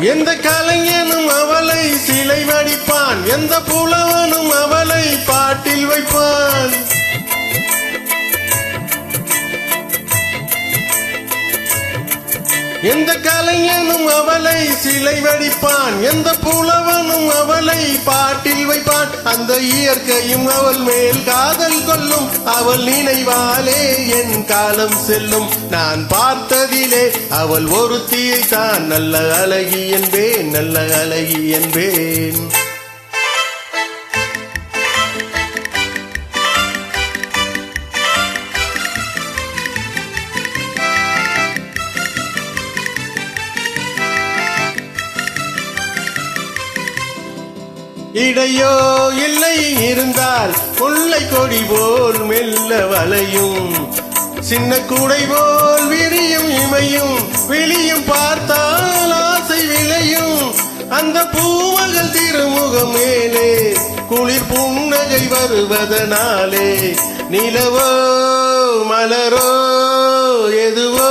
எந்த கலைஞனும் அவளை சிலை வடிப்பான். எந்த புலவனும் அவளை பாட்டில் வைப்பான். எந்த கலைஞனும் அவளை சிலை வடிப்பான். எந்த புலவனும் அவளை பாட்டில் வைப்பான். அந்த இயற்கையும் அவள் மேல் காதல் கொள்ளும். அவள் நினைவாலே என் காலம் செல்லும். நான் பார்த்ததிலே அவள் ஒருத்தியை தான் நல்ல அழகி என்பேன் நல்ல அழகி என்பேன். இடையோ இல்லை இருந்தால் கொள்ளை கொடி போல் மெல்ல வளையும். சின்ன கூடை போல் விரியும் இமையும் வெளியும் பார்த்தால் ஆசை விளையும். அந்த பூமகள் திருமுகம் மேலே குளிர் புன்னகை வருவதனாலே நிலவோ மலரோ எதுவோ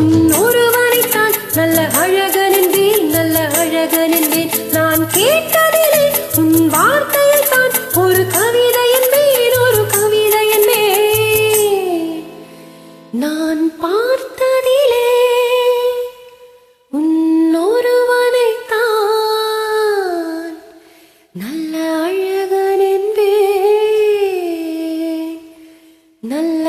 உன்னொருவனைத்தான் நல்ல அழகன் என்பேன் நல்ல அழகன் என்பேன். நான் கேட்டதிலே உன் வார்த்தையை தான் ஒரு கவிதை என்பேன் ஒரு கவிதை என்பேன். நான் பார்த்ததிலே உன்னொருவனைத்தான் நல்ல அழகன் நல்ல